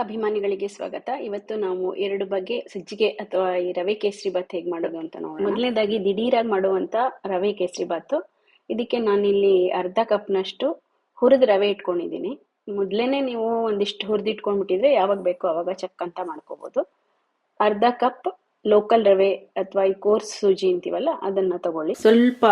ಅಭಿಮಾನಿಗಳಿಗೆ ಸ್ವಾಗತ. ಇವತ್ತು ನಾವು ಎರಡು ಬಗೆ ಸಜ್ಜಿಗೆ ಅಥವಾ ಈ ರವೆ ಕೇಸರಿ ಬಾತ್ ಹೇಗೆ ಮಾಡೋದು ಅಂತ ನೋಡೋಣ. ಮೊದಲನೇದಾಗಿ ದಿಢೀರಾಗಿ ಮಾಡುವಂತ ರವೆ ಕೇಸರಿ ಬಾತು ಇದಕ್ಕೆ ನಾನಿಲ್ಲಿ ಅರ್ಧ ಕಪ್ನಷ್ಟು ಹುರಿದ ರವೆ ಇಟ್ಕೊಂಡಿದ್ದೀನಿ. ಮೊದಲೇನೆ ನೀವು ಒಂದಿಷ್ಟು ಹುರಿದಿಟ್ಕೊಂಡ್ಬಿಟ್ಟಿದ್ರೆ ಯಾವಾಗ ಬೇಕೋ ಅವಾಗ ಚಕ್ ಅಂತ ಮಾಡ್ಕೋಬಹುದು ಅರ್ಧ ಕಪ್ ಲೋಕಲ್ ರವೆ ಅಥವಾ ಈ ಕೋರ್ಸ್ ಸೂಜಿ ಅಂತೀವಲ್ಲ, ಅದನ್ನ ತಗೊಳ್ಳಿ. ಸ್ವಲ್ಪ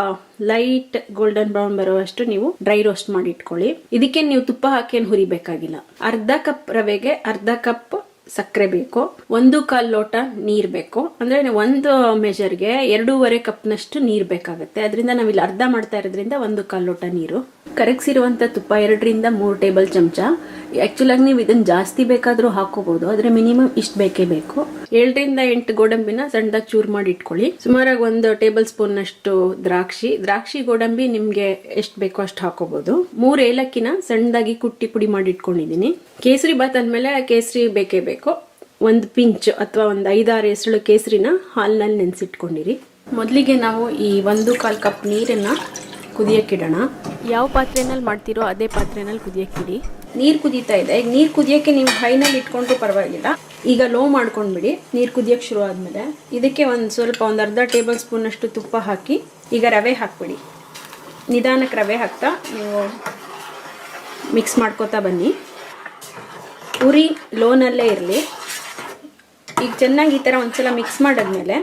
ಲೈಟ್ ಗೋಲ್ಡನ್ ಬ್ರೌನ್ ಬರುವಷ್ಟು ನೀವು ಡ್ರೈ ರೋಸ್ಟ್ ಮಾಡಿ ಇಟ್ಕೊಳ್ಳಿ. ಇದಕ್ಕೆ ನೀವು ತುಪ್ಪ ಹಾಕೇನು ಹುರಿಬೇಕಾಗಿಲ್ಲ. ಅರ್ಧ ಕಪ್ ರವೆಗೆ ಅರ್ಧ ಕಪ್ ಸಕ್ಕರೆ ಬೇಕು. ಒಂದು ಕಾಲ್ ಲೋಟ ನೀರ್ ಬೇಕು. ಅಂದ್ರೆ ಒಂದು ಮೆಜರ್ಗೆ ಎರಡೂವರೆ ಕಪ್ನಷ್ಟು ನೀರ್ ಬೇಕಾಗುತ್ತೆ. ಅದರಿಂದ ನಾವಿಲ್ಲಿ ಅರ್ಧ ಮಾಡ್ತಾ ಇರೋದ್ರಿಂದ ಒಂದು ಕಾಲು ಲೋಟ ನೀರು. ಕರಗಿಸಿರುವಂತ ತುಪ್ಪ ಎರಡರಿಂದ ಮೂರು ಟೇಬಲ್ ಚಮಚ. ಆಕ್ಚುಲ್ ಆಗಿ ನೀವು ಇದನ್ನ ಜಾಸ್ತಿ ಬೇಕಾದ್ರೂ ಹಾಕೋಬಹುದು ಆದ್ರೆ ಮಿನಿಮಮ್ ಇಷ್ಟು ಬೇಕೇ ಬೇಕು. ಏಳರಿಂದ ಎಂಟು ಗೋಡಂಬಿನ ಸಣ್ಣದಾಗಿ ಚೂರ್ ಮಾಡಿ ಇಟ್ಕೊಳ್ಳಿ. ಸುಮಾರಾಗಿ ಒಂದು ಟೇಬಲ್ ಸ್ಪೂನ್ ಅಷ್ಟು ದ್ರಾಕ್ಷಿ. ದ್ರಾಕ್ಷಿ, ಗೋಡಂಬಿ ನಿಮ್ಗೆ ಎಷ್ಟು ಬೇಕೋ ಅಷ್ಟು ಹಾಕೋಬಹುದು ಮೂರು ಏಲಕ್ಕಿನ ಸಣ್ಣದಾಗಿ ಕುಟ್ಟಿ ಪುಡಿ ಮಾಡಿ ಇಟ್ಕೊಂಡಿದೀನಿ. ಕೇಸರಿ ಬಾತ್ ಅಂದ್ಮೇಲೆ ಕೇಸರಿ ಬೇಕೇ ಬೇಕು. ಒಂದು ಪಿಂಚ್ ಅಥವಾ ಒಂದು ಐದಾರು ಎಸಳು ಕೇಸರಿನ ಹಾಲ್ನಲ್ಲಿ ನೆನೆಸಿಟ್ಕೊಂಡಿರಿ. ಮೊದಲಿಗೆ ನಾವು ಈ ಒಂದು ಕಾಲ್ ಕಪ್ ನೀರನ್ನ ಕುದಿಯಕ್ಕಿಡೋಣ ಯಾವ ಪಾತ್ರೆನಲ್ಲಿ ಮಾಡ್ತೀರೋ ಅದೇ ಪಾತ್ರೆನಲ್ಲಿ ಕುದಿಯಕ್ಕಿಡಿ ನೀರು ಕುದೀತಾ ಇದೆ. ಈಗ ನೀರು ಕುದಿಯೋಕ್ಕೆ ನೀವು ಹೈನಲ್ಲಿ ಇಟ್ಕೊಂಡ್ರು ಪರವಾಗಿಲ್ಲ. ಈಗ ಲೋ ಮಾಡ್ಕೊಂಡ್ಬಿಡಿ. ನೀರು ಕುದಿಯೋಕ್ಕೆ ಶುರು ಆದಮೇಲೆ ಇದಕ್ಕೆ ಒಂದು ಸ್ವಲ್ಪ ಒಂದು ಅರ್ಧ ಟೇಬಲ್ ಸ್ಪೂನಷ್ಟು ತುಪ್ಪ ಹಾಕಿ ಈಗ ರವೆ ಹಾಕ್ಬಿಡಿ. ನಿಧಾನಕ್ಕೆ ರವೆ ಹಾಕ್ತಾ ನೀವು ಮಿಕ್ಸ್ ಮಾಡ್ಕೋತಾ ಬನ್ನಿ. ಉರಿ ಲೋನಲ್ಲೇ ಇರಲಿ. ಈಗ ಚೆನ್ನಾಗಿ ಈ ಥರ ಒಂದ್ಸಲ ಮಿಕ್ಸ್ ಮಾಡಿದ್ಮೇಲೆ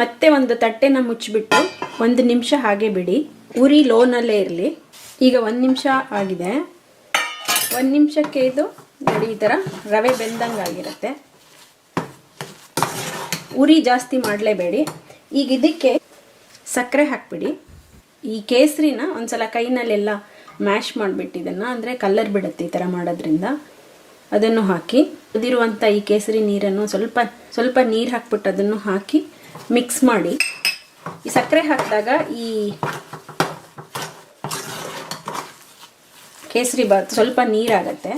ಮತ್ತೆ ಒಂದು ತಟ್ಟೆನ ಮುಚ್ಚಿಬಿಟ್ಟು ಒಂದು ನಿಮಿಷ ಹಾಗೆ ಬಿಡಿ. ಉರಿ ಲೋನಲ್ಲೇ ಇರಲಿ. ಈಗ ಒಂದು ನಿಮಿಷ ಆಗಿದೆ. ಒಂದು ನಿಮಿಷಕ್ಕೆ ಇದು ನೋಡಿ, ಈ ಥರ ರವೆ ಬೆಂದಂಗೆ ಆಗಿರುತ್ತೆ. ಉರಿ ಜಾಸ್ತಿ ಮಾಡಲೇಬೇಡಿ. ಈಗ ಇದಕ್ಕೆ ಸಕ್ಕರೆ ಹಾಕ್ಬಿಡಿ. ಈ ಕೇಸರಿನ ಒಂದ್ಸಲ ಕೈನಲ್ಲೆಲ್ಲ ಮ್ಯಾಶ್ ಮಾಡಿಬಿಟ್ಟು ಇದನ್ನು, ಅಂದರೆ ಕಲ್ಲರ್ ಬಿಡುತ್ತೆ ಈ ಥರ ಮಾಡೋದ್ರಿಂದ, ಅದನ್ನು ಹಾಕಿ ಕುದಿರುವಂಥ ಈ ಕೇಸರಿ ನೀರನ್ನು ಸ್ವಲ್ಪ ಸ್ವಲ್ಪ ನೀರು ಹಾಕ್ಬಿಟ್ಟು ಅದನ್ನು ಹಾಕಿ ಮಿಕ್ಸ್ ಮಾಡಿ. ಈ ಸಕ್ಕರೆ ಹಾಕಿದಾಗ ಈ ಕೇಸರಿ ಬಾತ್ ಸ್ವಲ್ಪ ನೀರಾಗತ್ತೆ.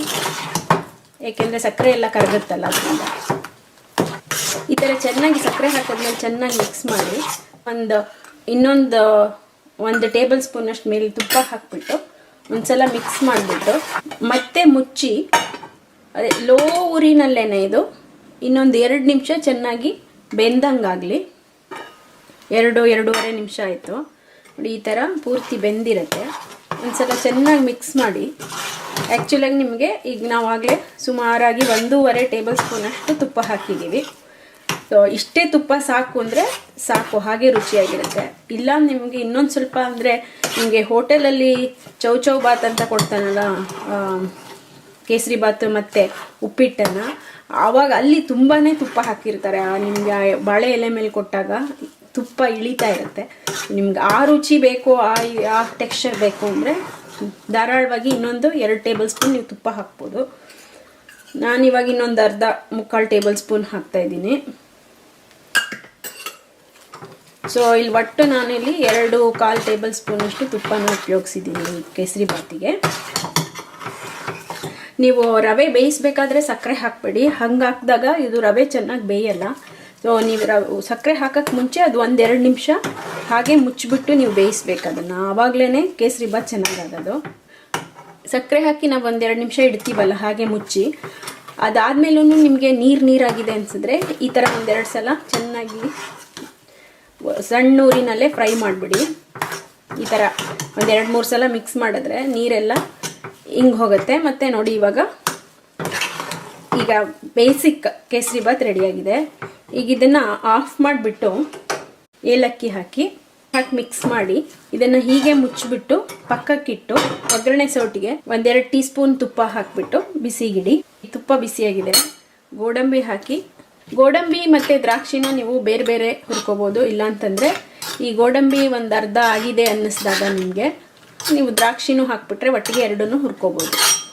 ಏಕೆಂದರೆ ಸಕ್ಕರೆ ಎಲ್ಲ ಕರಗುತ್ತಲ್ಲ ಅದರಿಂದ. ಈ ಥರ ಚೆನ್ನಾಗಿ ಸಕ್ಕರೆ ಹಾಕಿದ್ಮೇಲೆ ಚೆನ್ನಾಗಿ ಮಿಕ್ಸ್ ಮಾಡಿ ಒಂದು, ಇನ್ನೊಂದು ಒಂದು ಟೇಬಲ್ ಸ್ಪೂನಷ್ಟು ಮೇಲೆ ತುಪ್ಪ ಹಾಕ್ಬಿಟ್ಟು ಒಂದ್ಸಲ ಮಿಕ್ಸ್ ಮಾಡಿಬಿಟ್ಟು ಮತ್ತೆ ಮುಚ್ಚಿ, ಅದೇ ಲೋ ಉರಿನಲ್ಲೇನೆ ಇದು, ಇನ್ನೊಂದು ಎರಡು ನಿಮಿಷ ಚೆನ್ನಾಗಿ ಬೆಂದಂಗಾಗಲಿ. ಎರಡು, ಎರಡೂವರೆ ನಿಮಿಷ ಆಯಿತು. ನೋಡಿ ಈ ಥರ ಪೂರ್ತಿ ಬೆಂದಿರುತ್ತೆ. ಒಂದ್ಸಲ ಚೆನ್ನಾಗಿ ಮಿಕ್ಸ್ ಮಾಡಿ. ಆ್ಯಕ್ಚುಲಾಗಿ ನಿಮಗೆ ಈಗ ನಾವಾಗಲೇ ಸುಮಾರಾಗಿ ಒಂದೂವರೆ ಟೇಬಲ್ ಸ್ಪೂನಷ್ಟು ತುಪ್ಪ ಹಾಕಿದ್ದೀವಿ. ಸೊ ಇಷ್ಟೇ ತುಪ್ಪ ಸಾಕು ಅಂದರೆ ಸಾಕು, ಹಾಗೆ ರುಚಿಯಾಗಿರುತ್ತೆ. ಇಲ್ಲ ನಿಮಗೆ ಇನ್ನೊಂದು ಸ್ವಲ್ಪ ಅಂದರೆ ನಿಮಗೆ ಹೋಟೆಲಲ್ಲಿ ಚೌ ಚೌ ಬಾತ್ ಅಂತ ಕೊಡ್ತಾನಲ್ಲ ಕೇಸರಿ ಬಾತ್ ಮತ್ತು ಉಪ್ಪಿಟ್ಟನ್ನು, ಆವಾಗ ಅಲ್ಲಿ ತುಂಬಾ ತುಪ್ಪ ಹಾಕಿರ್ತಾರೆ. ನಿಮಗೆ ಬಾಳೆ ಎಲೆ ಮೇಲೆ ಕೊಟ್ಟಾಗ ತುಪ್ಪ ಇಳಿತಾ ಇರುತ್ತೆ. ನಿಮ್ಗೆ ಆ ರುಚಿ ಬೇಕು, ಆ ಆ ಟೆಕ್ಸ್ಚರ್ ಬೇಕು ಅಂದರೆ ಧಾರಾಳವಾಗಿ ಇನ್ನೊಂದು ಎರಡು ಟೇಬಲ್ ಸ್ಪೂನ್ ನೀವು ತುಪ್ಪ ಹಾಕ್ಬೋದು. ನಾನಿವಾಗ ಇನ್ನೊಂದು ಅರ್ಧ ಮುಕ್ಕಾಲು ಟೇಬಲ್ ಸ್ಪೂನ್ ಹಾಕ್ತಾ ಇದ್ದೀನಿ. ಸೊ ಇಲ್ಲಿ ಒಟ್ಟು ನಾನಿಲ್ಲಿ ಎರಡು ಕಾಲು ಟೇಬಲ್ ಸ್ಪೂನಷ್ಟು ತುಪ್ಪನ ಉಪಯೋಗಿಸಿದ್ದೀನಿ ಕೇಸರಿ ಬಾತಿಗೆ. ನೀವು ರವೆ ಬೇಯಿಸ್ಬೇಕಾದ್ರೆ ಸಕ್ಕರೆ ಹಾಕಬೇಡಿ. ಹಂಗೆ ಹಾಕಿದಾಗ ಇದು ರವೆ ಚೆನ್ನಾಗಿ ಬೇಯಲ್ಲ. ಸೊ ನೀವು ಸಕ್ಕರೆ ಹಾಕೋಕ್ಕೆ ಮುಂಚೆ ಅದು ಒಂದೆರಡು ನಿಮಿಷ ಹಾಗೆ ಮುಚ್ಚಿಬಿಟ್ಟು ನೀವು ಬೇಯಿಸ್ಬೇಕು ಅದನ್ನು. ಆವಾಗಲೇ ಕೇಸರಿ ಬಾತ್ ಚೆನ್ನಾಗಾಗೋದು ಸಕ್ಕರೆ ಹಾಕಿ ನಾವು ಒಂದೆರಡು ನಿಮಿಷ ಇಡ್ತೀವಲ್ಲ, ಹಾಗೆ ಮುಚ್ಚಿ. ಅದಾದಮೇಲೂ ನಿಮಗೆ ನೀರು ನೀರಾಗಿದೆ ಅನಿಸಿದ್ರೆ ಈ ಥರ ಒಂದೆರಡು ಸಲ ಚೆನ್ನಾಗಿ ಸಣ್ಣ ಊರಿನಲ್ಲೇ ಫ್ರೈ ಮಾಡಿಬಿಡಿ. ಈ ಥರ ಒಂದೆರಡು ಮೂರು ಸಲ ಮಿಕ್ಸ್ ಮಾಡಿದ್ರೆ ನೀರೆಲ್ಲ ಹಿಂಗೆ ಹೋಗುತ್ತೆ. ಮತ್ತು ನೋಡಿ ಇವಾಗ ಈಗ ಬೇಸಿಕ್ ಕೇಸರಿ ಬಾತ್ ರೆಡಿಯಾಗಿದೆ ಈಗ ಇದನ್ನ ಆಫ್ ಮಾಡಿಬಿಟ್ಟು ಏಲಕ್ಕಿ ಹಾಕಿ ಹಾಕಿ ಮಿಕ್ಸ್ ಮಾಡಿ, ಇದನ್ನು ಹೀಗೆ ಮುಚ್ಚಿಬಿಟ್ಟು ಪಕ್ಕಕ್ಕಿಟ್ಟು ಒಗ್ಗರಣೆ ಸೌಟಿಗೆ ಒಂದೆರಡು ಟೀ ಸ್ಪೂನ್ ತುಪ್ಪ ಹಾಕಿಬಿಟ್ಟು ಬಿಸಿಗಿಡಿ ತುಪ್ಪ ಬಿಸಿಯಾಗಿದೆ. ಗೋಡಂಬಿ ಹಾಕಿ, ಗೋಡಂಬಿ ಮತ್ತು ದ್ರಾಕ್ಷಿನ ನೀವು ಬೇರೆ ಬೇರೆ ಹುರ್ಕೋಬೋದು. ಇಲ್ಲಾಂತಂದರೆ ಈ ಗೋಡಂಬಿ ಒಂದು ಅರ್ಧ ಆಗಿದೆ ಅನ್ನಿಸ್ದಾಗ ನಿಮಗೆ ನೀವು ದ್ರಾಕ್ಷಿನೂ ಹಾಕ್ಬಿಟ್ರೆ ಒಟ್ಟಿಗೆ ಎರಡನ್ನೂ ಹುರ್ಕೋಬೋದು.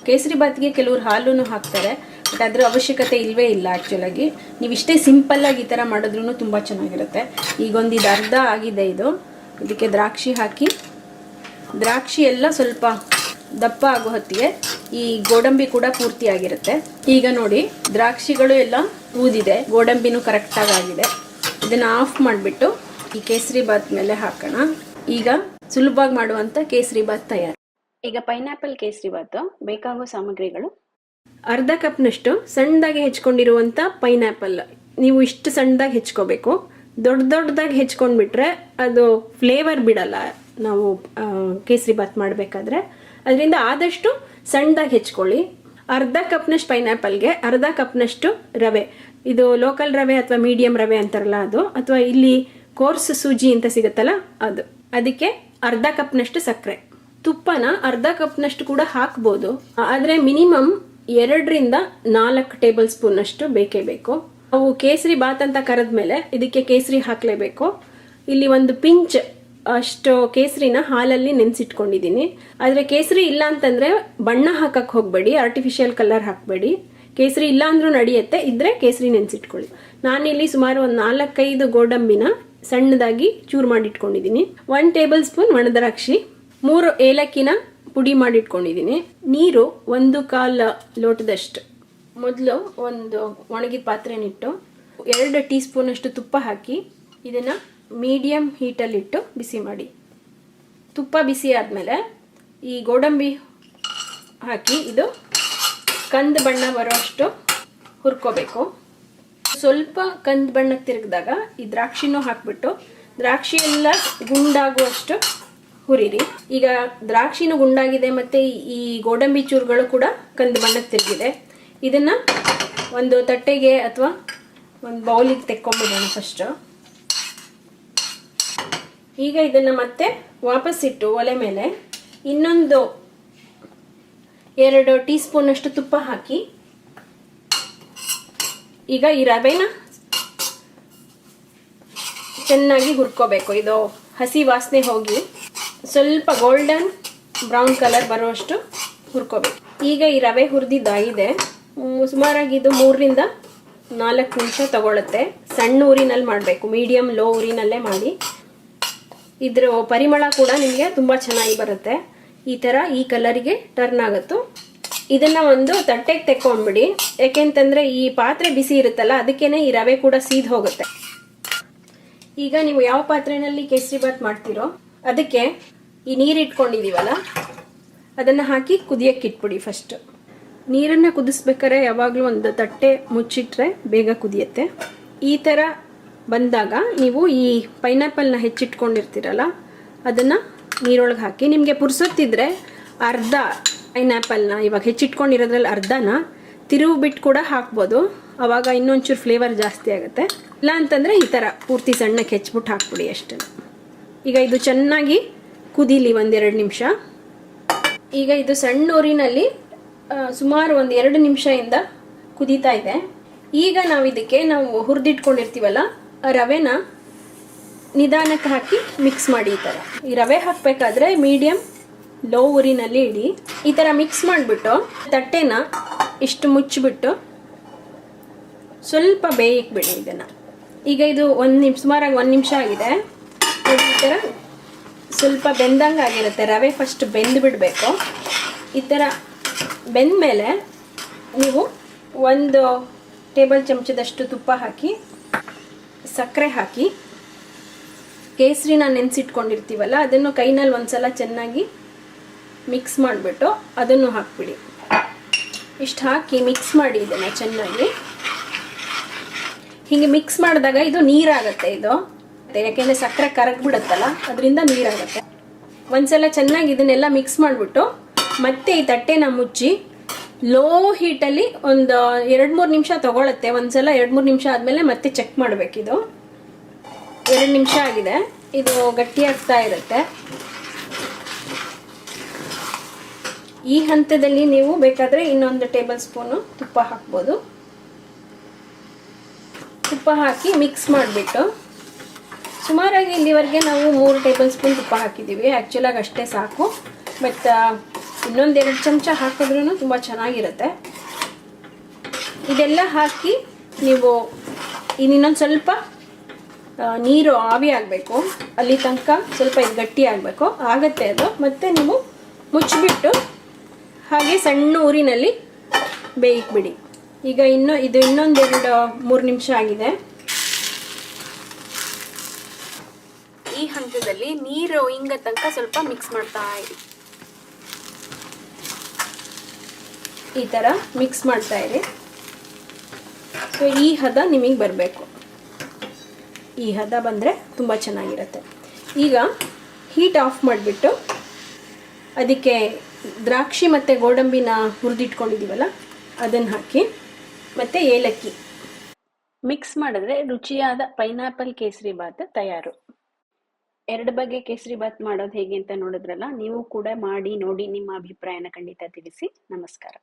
ಕೇಸರಿ ಬಾತ್ಗೆ ಕೆಲವರು ಹಾಲೂ ಹಾಕ್ತಾರೆ. ಬಟ್ ಅದ್ರ ಅವಶ್ಯಕತೆ ಇಲ್ಲವೇ ಇಲ್ಲ ಆ್ಯಕ್ಚುಲಾಗಿ ನೀವು ಇಷ್ಟೇ ಸಿಂಪಲ್ಲಾಗಿ ಈ ಥರ ಮಾಡಿದ್ರೂ ತುಂಬ ಚೆನ್ನಾಗಿರುತ್ತೆ. ಈಗೊಂದು ಇದು ಅರ್ಧ ಆಗಿದೆ ಇದು. ಇದಕ್ಕೆ ದ್ರಾಕ್ಷಿ ಹಾಕಿ, ದ್ರಾಕ್ಷಿ ಎಲ್ಲ ಸ್ವಲ್ಪ ದಪ್ಪ ಆಗೋ ಹೊತ್ತಿಗೆ ಈ ಗೋಡಂಬಿ ಕೂಡ ಪೂರ್ತಿ ಆಗಿರುತ್ತೆ. ಈಗ ನೋಡಿ, ದ್ರಾಕ್ಷಿಗಳು ಎಲ್ಲ ಊದಿದೆ. ಗೋಡಂಬಿನೂ ಕರೆಕ್ಟಾಗಿ ಆಗಿದೆ. ಇದನ್ನು ಆಫ್ ಮಾಡಿಬಿಟ್ಟು ಈ ಕೇಸರಿ ಬಾತ್ ಮೇಲೆ ಹಾಕೋಣ. ಈಗ ಸುಲಭವಾಗಿ ಮಾಡುವಂಥ ಕೇಸರಿ ಬಾತ್ ತಯಾರು. ಈಗ ಪೈನಾಪಲ್ ಕೇಸರಿ ಬಾತು ಬೇಕಾಗುವ ಸಾಮಗ್ರಿಗಳು ಅರ್ಧ ಕಪ್ನಷ್ಟು ಸಣ್ಣದಾಗಿ ಹೆಚ್ಕೊಂಡಿರುವಂಥ ಪೈನಾಪಲ್ ನೀವು ಇಷ್ಟು ಸಣ್ಣದಾಗಿ ಹೆಚ್ಕೋಬೇಕು. ದೊಡ್ಡ ದೊಡ್ಡದಾಗಿ ಹೆಚ್ಕೊಂಡ್ಬಿಟ್ರೆ ಅದು ಫ್ಲೇವರ್ ಬಿಡಲ್ಲ. ನಾವು ಕೇಸರಿ ಬಾತ್ ಮಾಡಬೇಕಾದ್ರೆ. ಅದರಿಂದ ಆದಷ್ಟು ಸಣ್ಣದಾಗಿ ಹೆಚ್ಕೊಳ್ಳಿ. ಅರ್ಧ ಕಪ್ನಷ್ಟು ಪೈನಾಪಲ್ಗೆ ಅರ್ಧ ಕಪ್ನಷ್ಟು ರವೆ. ಇದು ಲೋಕಲ್ ರವೆ ಅಥವಾ ಮೀಡಿಯಂ ರವೆ ಅಂತಾರಲ್ಲ ಅದು. ಅಥವಾ ಇಲ್ಲಿ ಕೋರ್ಸ್ ಸೂಜಿ ಅಂತ ಸಿಗುತ್ತಲ್ಲ ಅದು. ಅದಕ್ಕೆ ಅರ್ಧ ಕಪ್ನಷ್ಟು ಸಕ್ಕರೆ. ತುಪ್ಪನ ಅರ್ಧ ಕಪ್ನಷ್ಟು ಕೂಡ ಹಾಕ್ಬೋದು. ಆದರೆ ಮಿನಿಮಮ್ ಎರಡರಿಂದ ನಾಲ್ಕು ಟೇಬಲ್ ಸ್ಪೂನ್ ಅಷ್ಟು ಬೇಕೇ ಬೇಕು. ನಾವು ಕೇಸರಿ ಬಾತ್ ಅಂತ ಕರೆದ್ಮೇಲೆ ಇದಕ್ಕೆ ಕೇಸರಿ ಹಾಕಲೇಬೇಕು. ಇಲ್ಲಿ ಒಂದು ಪಿಂಚ್ ಅಷ್ಟು ಕೇಸರಿನ ಹಾಲಲ್ಲಿ ನೆನೆಸಿಟ್ಕೊಂಡಿದ್ದೀನಿ. ಆದರೆ ಕೇಸರಿ ಇಲ್ಲ ಅಂತಂದರೆ ಬಣ್ಣ ಹಾಕಕ್ಕೆ ಹೋಗಬೇಡಿ ಆರ್ಟಿಫಿಷಿಯಲ್ ಕಲರ್ ಹಾಕಬೇಡಿ. ಕೇಸರಿ ಇಲ್ಲ ಅಂದ್ರೂ ನಡೆಯುತ್ತೆ, ಇದ್ರೆ ಕೇಸರಿ ನೆನೆಸಿಟ್ಕೊಳ್ಳಿ. ನಾನಿಲ್ಲಿ ಸುಮಾರು ಒಂದು ನಾಲ್ಕೈದು ಗೋಡಂಬಿನ ಸಣ್ಣದಾಗಿ ಚೂರು ಮಾಡಿಟ್ಕೊಂಡಿದ್ದೀನಿ. ಒನ್ ಟೇಬಲ್ ಸ್ಪೂನ್ ಒಣದ್ರಾಕ್ಷಿ, ಮೂರು ಏಲಕ್ಕಿನ ಪುಡಿ ಮಾಡಿಟ್ಕೊಂಡಿದ್ದೀನಿ. ನೀರು ಒಂದು ಕಾಲ ಲೋಟದಷ್ಟು. ಮೊದಲು ಒಂದು ಒಣಗಿದ ಪಾತ್ರೆನಿಟ್ಟು ಎರಡು ಟೀ ಸ್ಪೂನಷ್ಟು ತುಪ್ಪ ಹಾಕಿ ಇದನ್ನು ಮೀಡಿಯಂ ಹೀಟಲ್ಲಿಟ್ಟು ಬಿಸಿ ಮಾಡಿ. ತುಪ್ಪ ಬಿಸಿ ಆದಮೇಲೆ ಈ ಗೋಡಂಬಿ ಹಾಕಿ ಇದು ಕಂದು ಬಣ್ಣ ಬರೋಷ್ಟು ಹುರ್ಕೋಬೇಕು. ಸ್ವಲ್ಪ ಕಂದು ಬಣ್ಣಕ್ಕೆ ತಿರುಗಿದಾಗ ಈ ದ್ರಾಕ್ಷಿನೂ ಹಾಕ್ಬಿಟ್ಟು ದ್ರಾಕ್ಷಿ ಎಲ್ಲ ಗುಂಡಾಗುವಷ್ಟು ಹುರಿರಿ. ಈಗ ದ್ರಾಕ್ಷಿನೂ ಗುಂಡಾಗಿದೆ ಮತ್ತು ಈ ಗೋಡಂಬಿ ಚೂರುಗಳು ಕೂಡ ಕಂದು ಬಣ್ಣಕ್ಕೆ ತಿರುಗಿದೆ. ಇದನ್ನು ಒಂದು ತಟ್ಟೆಗೆ ಅಥವಾ ಒಂದು ಬೌಲಿಗೆ ತೆಕ್ಕೊಂಬಿಡೋಣ ಫಸ್ಟು ಈಗ ಇದನ್ನು ಮತ್ತೆ ವಾಪಸ್ ಇಟ್ಟು ಒಲೆ ಮೇಲೆ ಇನ್ನೊಂದು ಎರಡು ಟೀ ಸ್ಪೂನಷ್ಟು ತುಪ್ಪ ಹಾಕಿ, ಈಗ ಈ ರವೆನ ಚೆನ್ನಾಗಿ ಹುರ್ಕೋಬೇಕು. ಇದು ಹಸಿ ವಾಸನೆ ಹೋಗಿ ಸ್ವಲ್ಪ ಗೋಲ್ಡನ್ ಬ್ರೌನ್ ಕಲರ್ ಬರುವಷ್ಟು ಹುರ್ಕೋಬೇಕು. ಈಗ ಈ ರವೆ ಹುರಿದಿದ್ದಾಗಿದೆ. ಸುಮಾರಾಗಿ ಇದು ಮೂರರಿಂದ ನಾಲ್ಕು ನಿಮಿಷ ತಗೊಳುತ್ತೆ. ಸಣ್ಣ ಊರಿನಲ್ಲಿ ಮಾಡಬೇಕು ಮೀಡಿಯಮ್ ಲೋ ಊರಿನಲ್ಲೇ ಮಾಡಿ. ಇದ್ರ ಪರಿಮಳ ಕೂಡ ನಿಮಗೆ ತುಂಬ ಚೆನ್ನಾಗಿ ಬರುತ್ತೆ. ಈ ಥರ ಈ ಕಲರಿಗೆ ಟರ್ನ್ ಆಗುತ್ತೋ. ಇದನ್ನು ಒಂದು ತಟ್ಟೆಗೆ ತೆಕ್ಕೊಂಡ್ಬಿಡಿ. ಯಾಕೆಂತಂದರೆ ಈ ಪಾತ್ರೆ ಬಿಸಿ ಇರುತ್ತಲ್ಲ, ಅದಕ್ಕೇನೆ ಈ ರವೆ ಕೂಡ ಸೀದ್ ಹೋಗುತ್ತೆ. ಈಗ ನೀವು ಯಾವ ಪಾತ್ರೆಯಲ್ಲಿ ಕೇಸರಿ ಬಾತ್ ಮಾಡ್ತೀರೋ ಅದಕ್ಕೆ ಈ ನೀರು ಇಟ್ಕೊಂಡಿದೀವಲ್ಲ, ಅದನ್ನು ಹಾಕಿ ಕುದಿಯಕ್ಕೆ ಇಟ್ಬಿಡಿ ಫಸ್ಟ್ ನೀರನ್ನು ಕುದಿಸ್ಬೇಕಾದ್ರೆ ಯಾವಾಗಲೂ ಒಂದು ತಟ್ಟೆ ಮುಚ್ಚಿಟ್ರೆ ಬೇಗ ಕುದಿಯುತ್ತೆ. ಈ ಥರ ಬಂದಾಗ ನೀವು ಈ ಪೈನಾಪಲ್ನ ಹೆಚ್ಚಿಟ್ಕೊಂಡಿರ್ತೀರಲ್ಲ, ಅದನ್ನು ನೀರೊಳಗೆ ಹಾಕಿ. ನಿಮಗೆ ಪುರ್ಸೊತ್ತಿದ್ರೆ ಅರ್ಧ ಪೈನಾಪಲ್ನ ಇವಾಗ ಹೆಚ್ಚಿಟ್ಕೊಂಡಿರೋದ್ರಲ್ಲಿ ಅರ್ಧನ ತಿರುವು ಬಿಟ್ಟು ಕೂಡ ಹಾಕ್ಬೋದು. ಅವಾಗ ಇನ್ನೊಂಚೂರು ಫ್ಲೇವರ್ ಜಾಸ್ತಿ ಆಗುತ್ತೆ. ಇಲ್ಲ ಅಂತಂದರೆ ಈ ಥರ ಪೂರ್ತಿ ಸಣ್ಣಕ್ಕೆ ಹೆಚ್ಚಿಬಿಟ್ಟು ಹಾಕ್ಬಿಡಿ ಅಷ್ಟೇ. ಈಗ ಇದು ಚೆನ್ನಾಗಿ ಕುದೀಲಿ ಒಂದೆರಡು ನಿಮಿಷ. ಈಗ ಇದು ಸಣ್ಣ ಊರಿನಲ್ಲಿ ಸುಮಾರು ಒಂದು ಎರಡು ನಿಮಿಷದಿಂದ ಕುದೀತಾ ಇದೆ. ಈಗ ನಾವು ಇದಕ್ಕೆ ನಾವು ಹುರಿದಿಟ್ಕೊಂಡಿರ್ತೀವಲ್ಲ ರವೆನ ನಿಧಾನಕ್ಕೆ ಹಾಕಿ ಮಿಕ್ಸ್ ಮಾಡಿ ಈ ಥರ. ಈ ರವೆ ಹಾಕಬೇಕಾದ್ರೆ ಮೀಡಿಯಮ್ ಲೋ ಉರಿನಲ್ಲಿ ಇಡಿ. ಈ ಥರ ಮಿಕ್ಸ್ ಮಾಡಿಬಿಟ್ಟು, ತಟ್ಟೆನ ಇಷ್ಟು ಮುಚ್ಚಿಬಿಟ್ಟು ಸ್ವಲ್ಪ ಬೇಯಕ್ಕೆ ಬಿಡಿ ಇದನ್ನು. ಈಗ ಇದು ಒಂದು ನಿಮಿಷ ಸುಮಾರಾಗಿ ಒಂದು ನಿಮಿಷ ಆಗಿದೆ. ಈ ಥರ ಸ್ವಲ್ಪ ಬೆಂದಂಗೆ ಆಗಿರುತ್ತೆ. ರವೆ ಫಸ್ಟ್ ಬೆಂದು ಬಿಡಬೇಕು. ಈ ಥರ ಬೆಂದ ಮೇಲೆ ನೀವು ಒಂದು ಟೇಬಲ್ ಚಮಚದಷ್ಟು ತುಪ್ಪ ಹಾಕಿ, ಸಕ್ಕರೆ ಹಾಕಿ, ಕೇಸರಿನ ನೆನೆಸಿಟ್ಕೊಂಡಿರ್ತೀವಲ್ಲ, ಅದನ್ನು ಕೈನಲ್ಲಿ ಒಂದ್ಸಲ ಚೆನ್ನಾಗಿ ಮಿಕ್ಸ್ ಮಾಡಿಬಿಟ್ಟು ಅದನ್ನು ಹಾಕ್ಬಿಡಿ. ಇಷ್ಟು ಹಾಕಿ ಮಿಕ್ಸ್ ಮಾಡಿ ಇದನ್ನು ಚೆನ್ನಾಗಿ. ಹೀಗೆ ಮಿಕ್ಸ್ ಮಾಡಿದಾಗ ಇದು ನೀರಾಗತ್ತೆ ಇದು. ಯಾಕೆಂದರೆ ಸಕ್ಕರೆ ಕರಗ್ಬಿಡುತ್ತಲ್ಲ, ಅದರಿಂದ ನೀರಾಗುತ್ತೆ. ಒಂದ್ಸಲ ಚೆನ್ನಾಗಿ ಇದನ್ನೆಲ್ಲ ಮಿಕ್ಸ್ ಮಾಡಿಬಿಟ್ಟು, ಮತ್ತೆ ಈ ತಟ್ಟೆನ ಮುಚ್ಚಿ ಲೋ ಹೀಟಲ್ಲಿ ಒಂದು ಎರಡು ಮೂರು ನಿಮಿಷ ತಗೊಳತ್ತೆ. ಒಂದ್ಸಲ ಎರಡು ಮೂರು ನಿಮಿಷ ಆದಮೇಲೆ ಮತ್ತೆ ಚೆಕ್ ಮಾಡಬೇಕಿದು ಎರಡು ನಿಮಿಷ ಆಗಿದೆ. ಇದು ಗಟ್ಟಿಯಾಗ್ತಾ ಇರುತ್ತೆ. ಈ ಹಂತದಲ್ಲಿ ನೀವು ಬೇಕಾದರೆ ಇನ್ನೊಂದು ಟೇಬಲ್ ಸ್ಪೂನು ತುಪ್ಪ ಹಾಕ್ಬೋದು. ತುಪ್ಪ ಹಾಕಿ ಮಿಕ್ಸ್ ಮಾಡಿಬಿಟ್ಟು ಸುಮಾರಾಗಿ ಇಲ್ಲಿವರೆಗೆ ನಾವು ಮೂರು ಟೇಬಲ್ ಸ್ಪೂನ್ ತುಪ್ಪ ಹಾಕಿದ್ದೀವಿ. ಆ್ಯಕ್ಚುಲಾಗಿ ಅಷ್ಟೇ ಸಾಕು. ಬಟ್ ಇನ್ನೊಂದೆರಡು ಚಮಚ ಹಾಕಿದ್ರೂ ತುಂಬ ಚೆನ್ನಾಗಿರುತ್ತೆ. ಇದೆಲ್ಲ ಹಾಕಿ ನೀವು ಇನ್ನೊಂದು ಸ್ವಲ್ಪ ನೀರು ಆವಿ ಆಗಬೇಕು. ಅಲ್ಲಿ ತನಕ ಸ್ವಲ್ಪ ಇದು ಗಟ್ಟಿ ಆಗಬೇಕು. ಆಗತ್ತೆ ಅದು. ಮತ್ತು ನೀವು ಮುಚ್ಚಿಬಿಟ್ಟು ಹಾಗೆ ಸಣ್ಣ ಊರಿನಲ್ಲಿ ಬೇಯಿಕ್ಬಿಡಿ ಈಗ ಇನ್ನೂ ಇದು ಇನ್ನೊಂದೆರಡು ಮೂರು ನಿಮಿಷ ಆಗಿದೆ. ಹಂತದಲ್ಲಿ ನೀರು ಹಿಂಗ ತನಕ ಸ್ವಲ್ಪ ಮಿಕ್ಸ್ ಮಾಡ್ತಾ ಇರಿ. ಈ ಥರ ಮಿಕ್ಸ್ ಮಾಡ್ತಾ ಇರಿ. ಸೊ ಈ ಹದ ನಿಮಗೆ ಬರಬೇಕು. ಈ ಹದ ಬಂದರೆ ತುಂಬ ಚೆನ್ನಾಗಿರುತ್ತೆ. ಈಗ ಹೀಟ್ ಆಫ್ ಮಾಡಿಬಿಟ್ಟು ಅದಕ್ಕೆ ದ್ರಾಕ್ಷಿ ಮತ್ತು ಗೋಡಂಬಿನ ಹುರಿದಿಟ್ಕೊಂಡಿದ್ದೀವಲ್ಲ ಅದನ್ನು ಹಾಕಿ ಮತ್ತು ಏಲಕ್ಕಿ. ಮಿಕ್ಸ್ ಮಾಡಿದ್ರೆ ರುಚಿಯಾದ ಪೈನಾಪಲ್ ಕೇಸರಿ ಬಾತ್ ತಯಾರು. ಎರಡು ಬಗೆ ಕೇಸರಿ ಬಾತ್ ಮಾಡೋದು ಹೇಗೆ ಅಂತ ನೋಡಿದ್ರಲ್ಲ, ನೀವು ಕೂಡ ಮಾಡಿ ನೋಡಿ ನಿಮ್ಮ ಅಭಿಪ್ರಾಯನ ಖಂಡಿತ ತಿಳಿಸಿ. ನಮಸ್ಕಾರ.